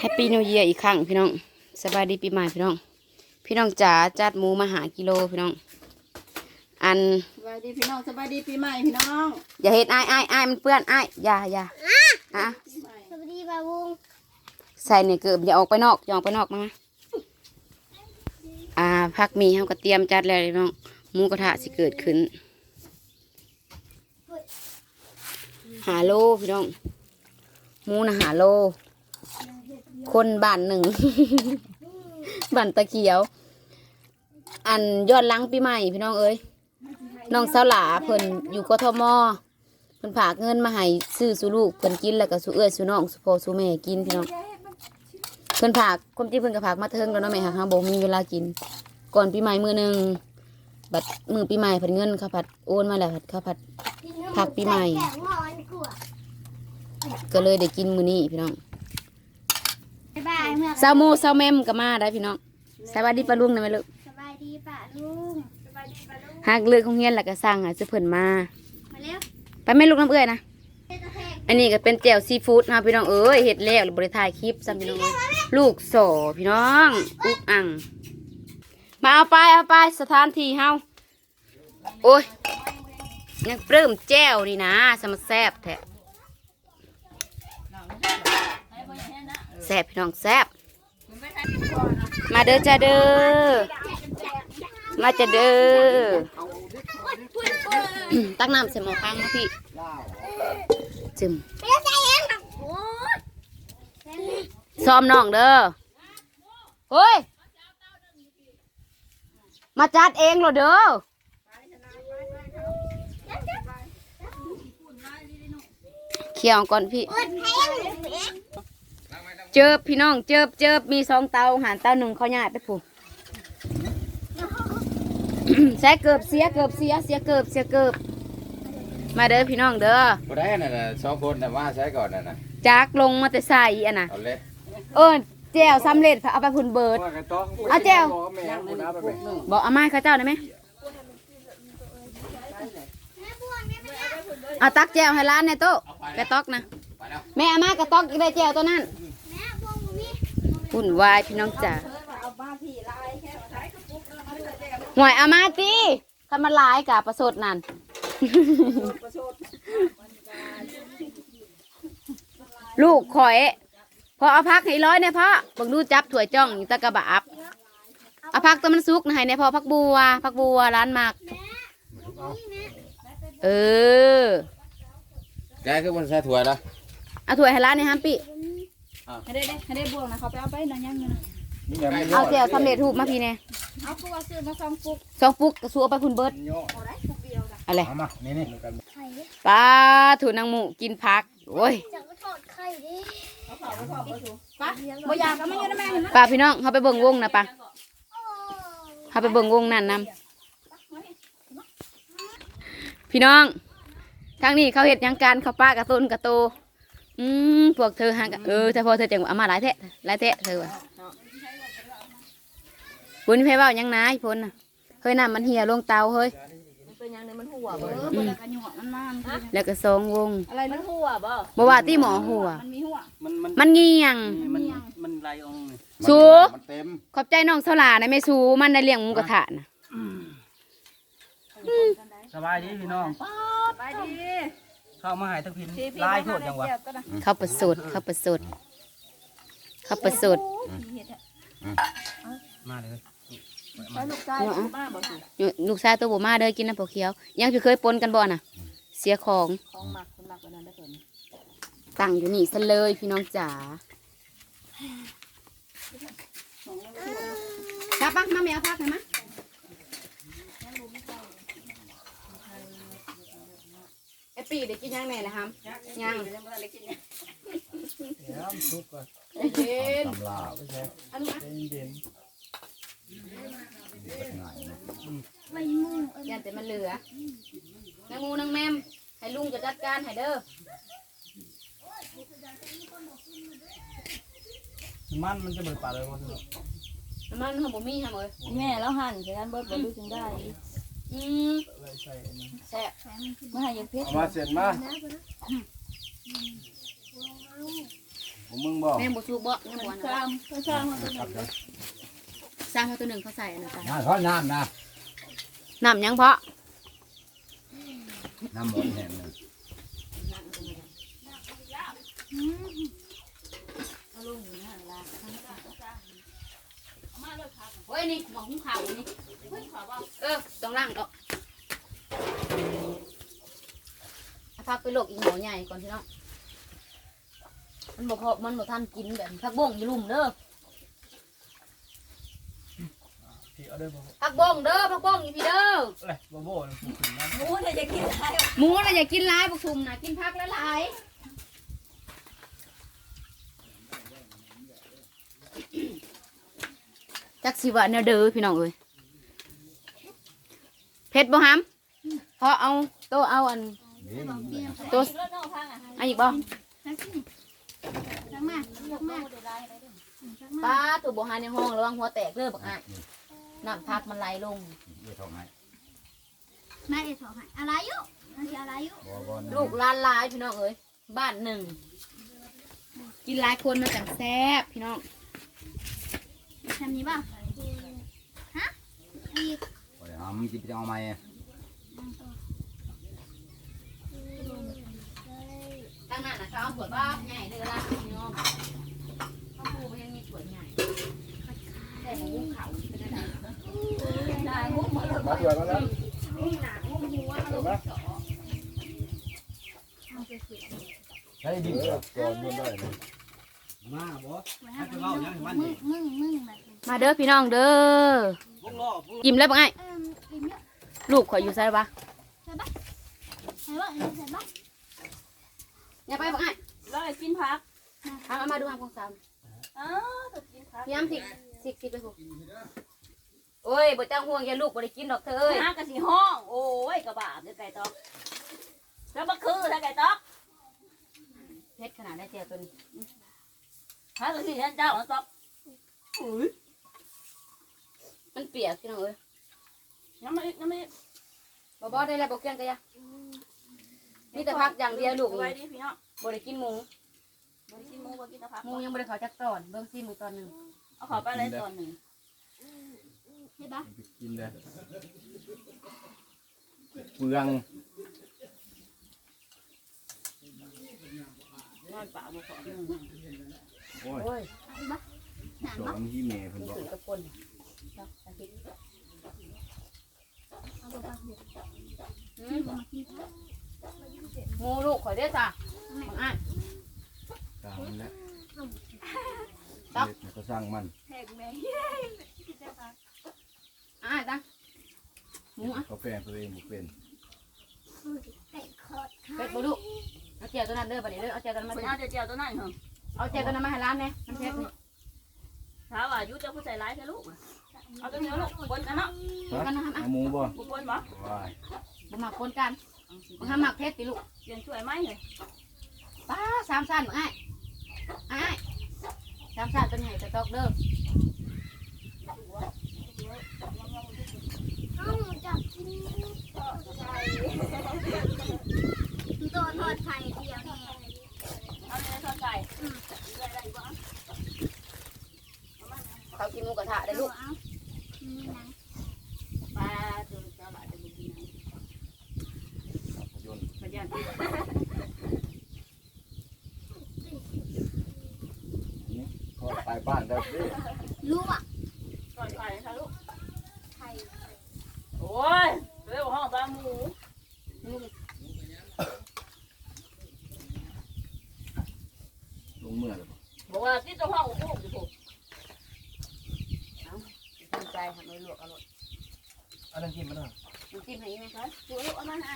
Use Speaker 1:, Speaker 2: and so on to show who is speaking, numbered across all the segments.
Speaker 1: แฮปปี้นิวเยียอีกครั้งพี่น้องสบายดีปีใหม่พี่น้อง พี่น้องจ๋าจัดหมูมาหากิโลพี่น้อง อัน
Speaker 2: สบายดีพี่น้องสบายดีปีใหม่พี่น้อง
Speaker 1: อย่าเฮ็ดอ้ายอ้ายอ้ายมันเปื้อนอ้ายอย่าอย่าอะ
Speaker 2: ปีใหม่
Speaker 3: สวัสดีบาบุง
Speaker 1: ใส่เนี่ยเกือบอย่าออกไปนอกอย่าออกไปนอกมาอ่าพักมีเขาก็เตรียมจัดแล้วพี่น้องหมูกระทะสิเกิดขึ้น หาโลพี่น้องหมูนะหาโล คนบ้านหนึ่ง บ้านตะเขียว อันยอดลังปีใหม่พี่น้องเอ้ยน้องสาวหลาเพิ่นอยู่กทมเพิ่นฝากเงินมาให้ซื้อสู่ลูกเพิ่นกินแล้วก็สู่เอื้อสู่น้องสู่พ่อสู่แม่กินพี่น้องเพิ่นฝากความจริงเพิ่นก็ฝากมาเทิงแล้วเนาะแม่ค่ะเฮาบ่มีเวลากิน ก่อนปีใหม่มื้อหนึงบัดมือปีใหม่เพิ่นเงินเขาผัดโอนมาแล้วผัดเขาผัดผักปีใหม่
Speaker 3: ก็
Speaker 1: เลยได้กินมื้อนี้พี่น้อง
Speaker 3: บ๊ายบายเมื่อ
Speaker 1: ซาวโมซาวแมมก็มาได้พี่น้องสวัสดีปะลุงนะแม่ลูก
Speaker 3: สบายดีป่ะลุง
Speaker 1: หากเลือกของเฮียนแล้วก็สั่งให้ซื้อเพิ่นมา
Speaker 3: มาเร็ว
Speaker 1: ไปแม่ลูกน้ำเอื้อยนะ
Speaker 3: เจ๊ตะแคง
Speaker 1: อันนี้ก็เป็นแจ่วซีฟู้ดนะพี่น้องเอ้ยเห็ดแล้วบริถ่ายคลิปซ้ำพี่น้องเอ้ยลูกโสพี่น้องอุกอังมาเอาไปเอาไปสถานที่เฮาโอ้ยยังเริ่มแจ้วนี่นะสมแซบแท้ ซบพี่น้องแซบมาเด้อจ้าเด้อมาจ้าเด้อตักน้ำใส่หม้อข้างนะพี่จึม
Speaker 3: เร็วใจเย็นโอ้ย
Speaker 1: ซ้อมน้องเด้อเฮ้ยมาจัดเองเหรอเด้อเคี่ยวก่อนพี่
Speaker 3: ปวดแพง
Speaker 1: เจอพี่น้องเจอเจอมีสองเตาหารเตาหนึ่งเขาย่ายไปผูกแซ่เกือบเสียเกือบเสียเสียเกือบเสียเกือบมาเด้อพี่น้องเด้อ
Speaker 4: บ่ได้นั่นน่ะสองคนน่ะมาใช้ก่อนนั่นน่ะ
Speaker 1: จักลงมาแต่ใส่อะนะ
Speaker 4: เอาเลย
Speaker 1: เออแจวสำเร็จเอาไปพุ่นเบิด
Speaker 4: ว่ากระต้อง
Speaker 1: เอาแจ่ว
Speaker 4: แม่คุณเอาไปแม่
Speaker 1: บอกอาม่าให้เข้าเจ้าได้ไหมเอาตักแจวให้ร้านในโต๊ะกระต๊อกนะ
Speaker 4: ไปแล้ว
Speaker 1: แม่อาม่ากระต๊อกได้แจวตัวนั้น
Speaker 3: แม่พวกมึงนี่
Speaker 1: หุ่นวายพี่น้องจ๋า
Speaker 2: เอาบ้าพี่ลายแค่ใช้กระปุกแล้วเอาเลยแจก
Speaker 1: หวยอาม่าตีคันมาลายกับประสดนั่น
Speaker 2: ประชด
Speaker 1: ลูกข่อยพอเอาพักให้ร้อยเนี่ยพ่อบังดูจับถั่วยจ้องอยู่ตะกะบาบเอาพักตัวมันสุกนะให้ในพอพักบัวพักบัวร้านหมากเออ
Speaker 4: ยายคือมันใช้ถ้วยละ
Speaker 1: เอาถั่วยให้ร้านในฮัมปี้
Speaker 2: ให้ได้ให้ได้บวกนะเขาไปเอาไปหนังยังอยู่นะ
Speaker 4: นี่ไงมัน
Speaker 1: เอาแจวสำเร็จรูปมาพี่เนี่ย
Speaker 2: เอาตัวซื้อมาสองปุก
Speaker 1: สองปุ๊กกระสูเอาไปคุณเบิร์ด
Speaker 2: เอาได้ปุกเดียวจ้ะ
Speaker 1: อะไร
Speaker 4: เอามานี่นี่
Speaker 3: ไข่
Speaker 1: ปลาถูนางหมูกินผักโอ้ย
Speaker 3: จะก็ทอดไข่ดิ
Speaker 2: เอาเผาเอาเผาเอาถูปะบ่อยากก็ไม่ยืนนะแม่เห็นไหม
Speaker 1: ปลาพี่น้องเขาไปเบิ่งวงนะปลาเขาไปเบิ่งวงนั่นนำพี่น้องทางนี้เขาเห็ดหยังการเขาป้ากระตุนกระโต อืมพวกเธอหางกันเออแต่พอเธอจังเอามาหลายแทะหลายแทะเธอว่ะบุญเพเบ้าหยังนายพนน่ะเฮ้ยน้ำมันเหี่ยลงเตาเฮ้ย
Speaker 2: มันเป็นยังไงมันหัวเบอร์บ่ได้กระหยวกมันมามัน
Speaker 1: แล้วก็สองวง
Speaker 2: อะไรมันหัวบ่
Speaker 1: บ่ว่าที่หมอหัว
Speaker 2: มันมีหัว
Speaker 5: มันมัน
Speaker 1: มันเงียง
Speaker 5: มันมันไหลออกนี่
Speaker 1: สู
Speaker 4: มันเต็ม
Speaker 1: ขอบใจน้องสลานะแม่สูมันได้เลี้ยงหมูกระทะนะ
Speaker 5: สบายดีพี่น้อง
Speaker 2: ไปดี
Speaker 5: เข้ามาหายทั้งพิน
Speaker 2: พี่พี่
Speaker 5: ลาย
Speaker 2: มา
Speaker 5: โทษจังวะ
Speaker 2: เดี๋ยวก็นะ
Speaker 1: ข้าวประสุดข้าวประสุดข้าวประสุด
Speaker 5: มาเลย
Speaker 2: ไปลูกชายลูกมาบ่สิ
Speaker 1: ลูกชายตัวบ่มาเด้อกินน้ำปลาเขียว ยังพี่เคยปนกันบ่น่ะ เสียของ
Speaker 2: ของหมักคนหมักวันนั้นได้ผล
Speaker 1: ตั้งอยู่นี่ซะเลยพี่น้องจ๋าครับปะมาแมวพักหน่อยมะไอ ปีได้กินยังแน่นะครับยัง
Speaker 5: แล้วทุกข์ก่อน
Speaker 1: ไอเย็น
Speaker 4: ตำลาไปใช้
Speaker 1: อันนี้
Speaker 5: เย็น
Speaker 4: ง่าย
Speaker 3: ไม่มู
Speaker 1: ยันแต่มันเหลือนางงูนางแมมให้ลุงจะจัดการให้เด้อ
Speaker 5: ๆมันมันจะเบิดปากเลยว่า
Speaker 1: น้ำมันเขาบ่มีค่ะเอ้ย
Speaker 2: แม่แล้วหั่นจากนั้นเบิดบ่รู้จึงได้
Speaker 1: อืม
Speaker 5: อะไรใส่อันนี้
Speaker 1: แซ่บ
Speaker 2: เมื่อให้ยังเพชร
Speaker 4: เอามาเสร็จมาผมมึงบอก
Speaker 1: แม่งบ่สุกบ่ยังบ่
Speaker 2: สร้างสร้างมาตัวห
Speaker 4: ครั
Speaker 2: นึ่
Speaker 4: บ
Speaker 2: ง
Speaker 1: สร้างเขาตัวหนึ่งเขาใส่อันนั้นไป
Speaker 4: น้ำทอดน้ำนะ
Speaker 1: น้ำยังเพาะ
Speaker 4: น้ำหมดแห้งเลย
Speaker 1: โอ้ยนี่หมองหุงข้าวนี่เออต้องล้างดอกเอาพักไปโลกอีกหมอใหญ่ก่อนพี่น้องมันบอกพอมันบอกท่านกินแบบพักบ้งอยู่ลุ่มเด้อ
Speaker 5: พี่เอาเด้อบ่
Speaker 1: พักบ้งเด้อพักบ้งอยู่พี่เด้อ
Speaker 5: เอ้ยบ่บ่นี่ผมขึ้นนะ
Speaker 2: หมูเนี่ยจะกินอะไร
Speaker 1: หมูน่ะอย่ากินหลายพวกชุมนะกินพักละหลาย จักสิว่าแนวเด้อพี่น้องเอ้ยเผ็ดบ่ฮัมพอเอาโตเอาอัน
Speaker 4: นี่
Speaker 1: ตัว
Speaker 2: รถนอกพังอะ
Speaker 1: อันอีกบ่
Speaker 3: นั่นสิจังมาจังมาจังมา
Speaker 1: ป้าตัวบ่หาในห้องระวังหัวแตกเด้อบักอ้ายน้ำพักมันไหลลง
Speaker 4: เดี๋ยวทำให้
Speaker 3: นายเอ๋ถอดให้อะไรอยู่นั่นสิอะไรอยู่
Speaker 4: บ่บ่
Speaker 1: ลูกหลานหลายพี่น้องเอ้ยบ้านหนึ่งกินหลายคนมาจังแซ่บพี่น้อง
Speaker 3: ทำนี้ป่ะฮะอีก
Speaker 4: บ่ได้ทำจิบจะเอาไหม
Speaker 1: ตั้งนั้นนะเขาเอาขวดบ้าใหญ่เด้อละพี่น้องเขาพูดว่ายังมีขวดใหญ่แต่ของวุ้งเขาเป็นอะไร
Speaker 2: ได้หมูมาเลย
Speaker 4: มาตัวกันแล้ว
Speaker 1: นี่หนาวุ้งหัวเราเจาะ
Speaker 4: ใช้ดินก่อนมันได้เลย
Speaker 5: มาบ่
Speaker 3: ไว้ให้มึงมึงมึงแบบ
Speaker 1: มาเด้อพี่น้องเด้อ
Speaker 5: วงล้อ
Speaker 1: ยิ้มแล้วบังไง
Speaker 3: เอิ่มอิ่มเยอะ
Speaker 1: ลูกข่อยอยู่ไสปะ
Speaker 3: ใช่ปะใช่ปะใช่ปะ
Speaker 1: อย่าไปบังไง
Speaker 2: แล้วกินผัก
Speaker 1: ทางเอามาดูทางของสาม
Speaker 2: อ๋อตัวกินผัก
Speaker 1: พยายามสิสิสิไปผูกโอ้ยบ่จ้างห่วงอย่าลูกบ่ได้กินดอกเธอเอ้ย
Speaker 2: หากระสีห้อง โอ้ยกระบาดเดี๋ยวไก่ตอกแล้วมาคือถ้าไก่ตอก
Speaker 1: เพชรขนาดได้เจียวตัวนี้
Speaker 2: ถ้ากระสีนั่นเจ้าของตอกอุ้ย
Speaker 1: มันเปียกพี่น้องเอ้ย
Speaker 2: ยังไม่ยังไม่
Speaker 1: บ่บ่ได้แล้วบ่เกลียงกะยะมีแต่พักอย่างเดียวลูก
Speaker 2: ไว้
Speaker 1: นี่
Speaker 2: ดิพี่น้อง
Speaker 1: บ่ได้กินหมู
Speaker 2: บ่ได้กินหมูบ่กินแต่ผัก
Speaker 1: หมูยังบ่ได้เข้าจักตอนเบิ่งซิหมูตอนหนึง
Speaker 2: เอาขอไปเลยตอนหนึ่ง
Speaker 3: ใช่ปะ
Speaker 4: กินได้เปลือง
Speaker 2: นอนป่าบ่ขอหนึ่ง
Speaker 4: โอ้ย
Speaker 1: โอ้ย
Speaker 3: ใช่ปะหนาน
Speaker 4: สอ
Speaker 3: ปะ
Speaker 4: นที่เมย์เพิ่น
Speaker 1: มัน
Speaker 4: บอก
Speaker 1: ขึ้นกับคนจักอาทิตย์
Speaker 3: เอาไปปักเด็ด
Speaker 1: อืม
Speaker 3: มากินข้าว
Speaker 1: หมูลูกข่อยเด้อจ้ะบังอ้าย
Speaker 4: ตามนั้นแหละเด็กก็สร้างมัน
Speaker 2: แหกแม่
Speaker 1: อ้ายจ้ะหมูอะ
Speaker 4: เขาแปลงตัวเองบ่เป็น
Speaker 3: ไก่คอด
Speaker 1: เป็ดบ่ลูกเอาเจียวตัวนั้นเด้อบัดนี้เด้อเอาเจียวตัวนั้นมา
Speaker 2: ไป
Speaker 1: เด้อ
Speaker 2: เอาเจียวตัวนั้นเหรอ
Speaker 1: เอาเจียวตัวนั้นมาให้ร้านแหน่มันเผ็ดนี่
Speaker 2: ถามว่ายุจะผู้ใส่ร้ายใช่ลูกเอาตัวนี้ลูกบนกันเนาะ
Speaker 1: กันนะครับอะ
Speaker 4: เอาหมูบ่
Speaker 2: บุบนบ่
Speaker 4: ว้าย
Speaker 1: บ่มาคนกันบ่ทำหมักเผ็ดติลูก
Speaker 2: เปลี่ยนช่วยไหมเลย
Speaker 1: ป้าสามสั้นบังอ้ายอ้ายสามสั้นตัวใหญ่จะตอกเด้อ
Speaker 3: เอาหนูจับกินตัวทอดไข่เดียวแน่
Speaker 2: เอาเนื้อทอดไก่
Speaker 1: เขากินหมูกระทะได้ลูก
Speaker 3: เอานี่นะ
Speaker 2: ปลาตัวเจ้าหลายจะบุกิน
Speaker 4: ยน
Speaker 2: พยาน
Speaker 4: ก็ไปบ้านได้สิ
Speaker 3: รู้อะ
Speaker 2: ก่อนไก่ค่ะลูก
Speaker 3: ไข่
Speaker 2: โอ้ยเรื่องห้องปลาหมู
Speaker 4: ลงเมื่อเลยบ่
Speaker 2: บอกว่าที่ต้องห้องลูกอยู่ผม
Speaker 1: สนใจทำให้ล วกอร่อย
Speaker 5: อันนั้นกินมันน่ะ
Speaker 1: น้ำจิ้มให้ไหม
Speaker 2: นะตัวลูกเอามาให้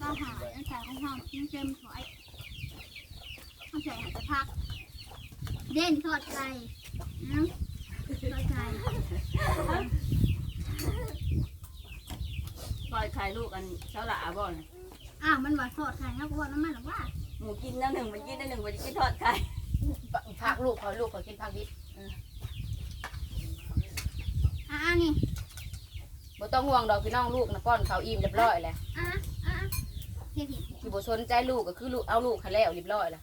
Speaker 3: ก็หาตั้งแต่ของห้องมันเต็มถอยต้องใส่หันจะพัก เด่นทอดไก่นะทอดไก่
Speaker 2: ปล่อยไข่ลูกอันเช้าหละบ่เนี่ย
Speaker 3: อ้าวมันว่าทอดไข่นะพวกน้ำมันหรอว่า
Speaker 2: หมูกินแล้วหนึ่งมันกินแล้วหนึ่งมันจะกินทอดไข่
Speaker 1: ผักลูกเขาลูกเขากินผักดิบ
Speaker 3: อ่านี่
Speaker 1: บ่ต้องห่วงดอกพี่น้องลูกนะป้อนเขาวอิ่มเรียบร้อยแล้ว
Speaker 3: อะอะเทียบผิด
Speaker 1: ที่บ่สนใจลูกก็คือลูกเอาลูกให้แล้วเรียบร้อยแล้ว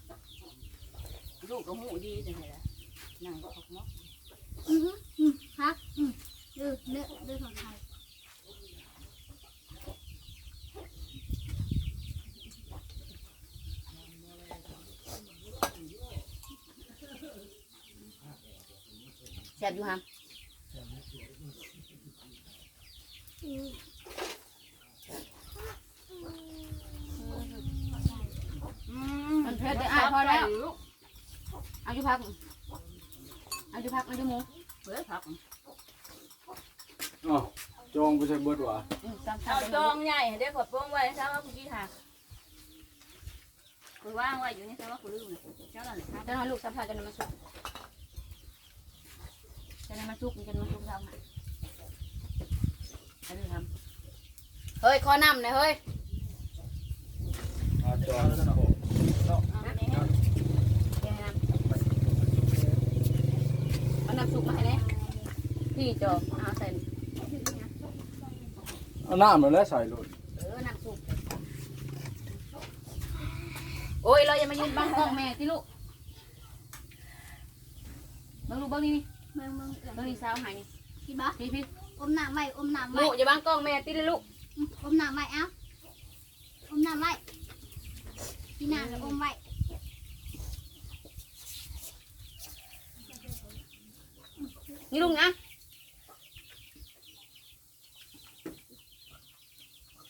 Speaker 2: ลูกก็หูดีจังเลยล่ะนั่งก็ออกเนาะ
Speaker 3: อือหืออืมครับอืมเดือดเดือดเดือดของไทย
Speaker 1: แซ่บอยู่ฮะ
Speaker 2: อื
Speaker 1: มันเผ็ดได้ออ้ายพอแล้วเอาอยู่พักเอาอยู่พักเอาอยู่หมู
Speaker 2: เฮ้ยผัก
Speaker 4: อ๋อจองไปใส่เบิดว่ะ
Speaker 1: อืมซ้ำๆ
Speaker 2: เอา
Speaker 1: ไป
Speaker 2: จ
Speaker 1: เล
Speaker 2: อยงใหญ่เดี๋ยวขอป้องไว้นะว่าคุณกี้ค่ะคุว่างไว้อยู่นี่ใช่ว่าคุณลืมนะเจ้านั่นแหละครับ
Speaker 1: จะนอนลูกซ้ำๆจะนอนมาสุก จะนอนมาสุกจะนอนมาสุกซ้ำค่ะเอาดูทำเฮ้ยขอนำหน่อยเฮ้ย
Speaker 4: อาจอง
Speaker 2: เอาเนี่ย
Speaker 1: เดี๋ยวให้น้ำเอาน้ำสุกมาให้แน่พี่จอเอาใส่
Speaker 4: เอาน้ำมาแล้วใส่โลด
Speaker 1: เออน้ำสุกโอ้ยเราอย่ามายืนบังกล้องแม่ที่ลูกเบังลูกเบังนี่นี่
Speaker 3: เมืองเมืองเอือ
Speaker 1: เบังนี่สาวหายนี่
Speaker 3: พี่บ๊ะ
Speaker 1: พี่พี่
Speaker 3: อมหนาไว้อมหนาไว้
Speaker 1: ลูกอย่าบังกล้องแม่ติเลยลูก
Speaker 3: อืมอมหนาไว้เอ้าอมหนาไว้พี่นางก็อมไว้
Speaker 1: นี่ลุงนะ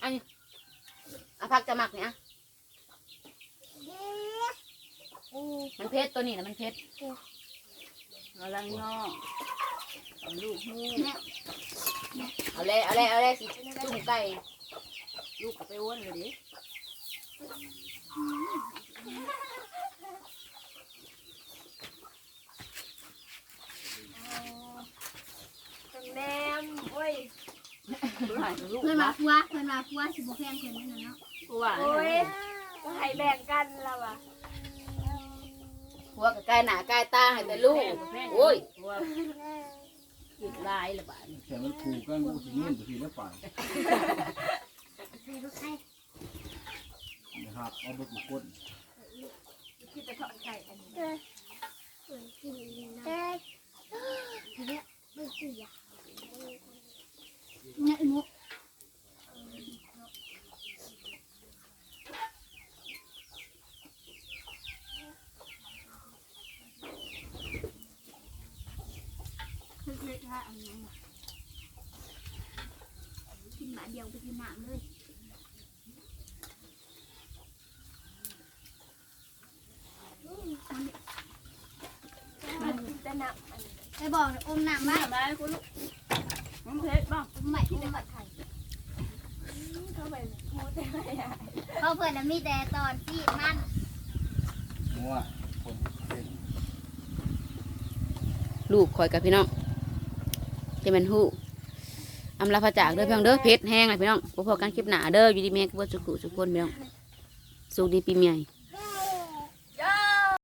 Speaker 1: อันนี้เอาพักจะหมักเนี่ยอะมันเพชรตัวนี้นะมันเพชร
Speaker 2: เอาลังนอกเอาลูกหู
Speaker 3: เอา
Speaker 1: เลยเอาเลยเอาเลยสิจุ่มไก่
Speaker 2: ลูกไปอ้วนเลยดิ
Speaker 3: แม่โอ้ย
Speaker 2: ลูก
Speaker 3: เพื่อนมา
Speaker 2: นะ
Speaker 3: พัวเพื่อนมาพัวสิบโมแพงเพื่อนนั่นเนาะ
Speaker 2: กูว่า
Speaker 3: โอ้ยให้แบ่งกันล้วะ
Speaker 1: วกับไก่หนาไก่ตาให้แต่ลูกโอ้ย
Speaker 2: ว่ากินลายละบาท
Speaker 4: แค่มันถูกกันกูสิเงี้ยนสิแล้วไป
Speaker 3: ให้ลูกให้
Speaker 4: นะครับเอาไปกูกด
Speaker 3: ที่จะทอดไก่อันนี้กินนะเนี่ยไม่เสียเนี่ยมุกเล็กๆค่ะอันนี้ กินหมาเดียวไปกินหนามเลยไอ้บอกอมหนาม
Speaker 2: มา
Speaker 3: ไว้
Speaker 2: มาคุณลูกมันเพชรบ้าง
Speaker 3: อมใหม่อมใหม่ไทยเขาเปิดแล้วมีแต่ตอนที่มัน
Speaker 4: มัวคนเป็น
Speaker 1: ลูกคอยกับพี่น้องจะเป็นหู้ อำลาพระจากเด้อพี่น้องเด้อเพชรแห้งเลยพี่น้องพบกันคลิปหน้าเด้ออยู่ดีแม่กับสุขุสุขคนพี่น้องสุขดีปีใหม่